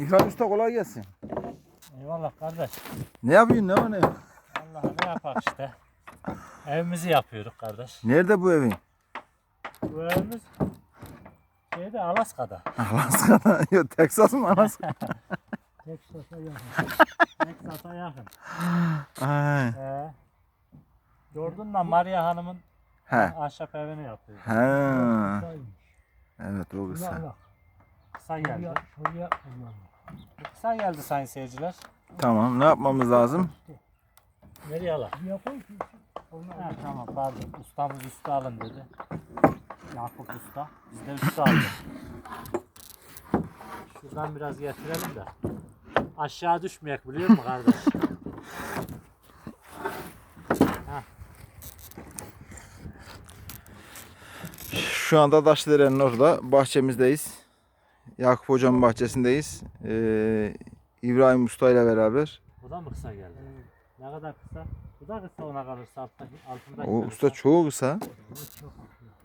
İbrahim Usta kolay gelsin. Eyvallah kardeş. Ne yapıyorsun ne o ne? Allah ne yapak işte. Evimizi yapıyoruz kardeş. Nerede bu evin? Bu evimiz şeyde Alaska'da. Alaska'da. Yok Texas mı Alaska? Texas'a yakın. Texas'a yakın. Ay. Ee, Jordan'la Maria Hanım'ın He. ahşap evini yapıyoruz. He. Evet o kısa. Kısa geldi. Bu Kısa geldi sayın seyirciler. Tamam ne yapmamız lazım? Nereye alalım? Ha, tamam pardon. Ustamız üstü alın dedi. Yakup Usta. Biz de üstü aldık. Şuradan biraz getirelim de. Aşağı düşmeyek biliyor musun kardeş? Şu anda Taşdere'nin orada bahçemizdeyiz. Yakup Hocam'ın bahçesindeyiz. Ee, İbrahim Usta ile beraber. Bu da mı kısa geldi? Ne kadar kısa? Bu da kısa ona kalırsa alttaki, altındaki. O de usta kısa. çoğu kısa.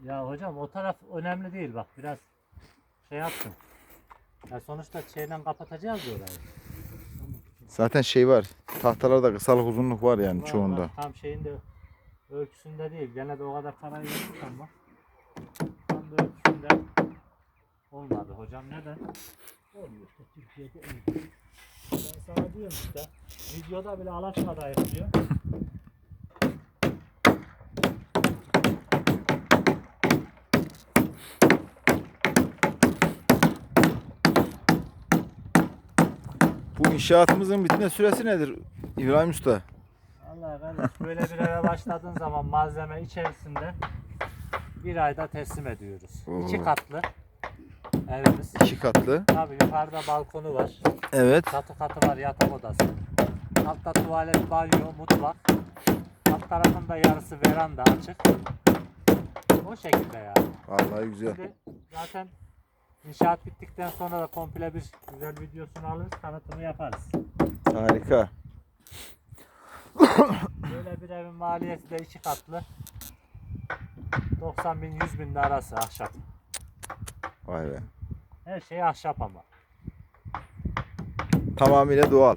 Ya hocam o taraf önemli değil bak biraz şey yapsın. Ya sonuçta şeyden kapatacağız orayı. Zaten şey var. Tahtalarda kısalık uzunluk var yani Var, çoğunda. var. Tam şeyinde ölçüsünde değil. Gene de o kadar parayı verdik ama olmadı hocam. Neden? Olmuyor işte Türkiye'de olmuyor. Ben sana diyorum işte. Videoda bile Alaska'dayız diyor. Bu inşaatımızın bitme süresi nedir İbrahim Usta? Allah kardeş böyle bir eve başladığın zaman malzeme içerisinde bir ayda teslim ediyoruz. Oo. İki katlı evimiz. İki katlı. Tabii yukarıda balkonu var. Evet. Çatı katı var yatak odası. Altta tuvalet, banyo, mutfak. Alt tarafında yarısı veranda açık. O şekilde yani. Vallahi güzel. Şimdi zaten inşaat bittikten sonra da komple bir güzel videosunu alırız, tanıtımı yaparız. Harika. Böyle bir evin maliyeti de iki katlı. 90 bin 100 bin de arası ahşap. Vay be. Her şey ahşap ama. Tamamıyla doğal.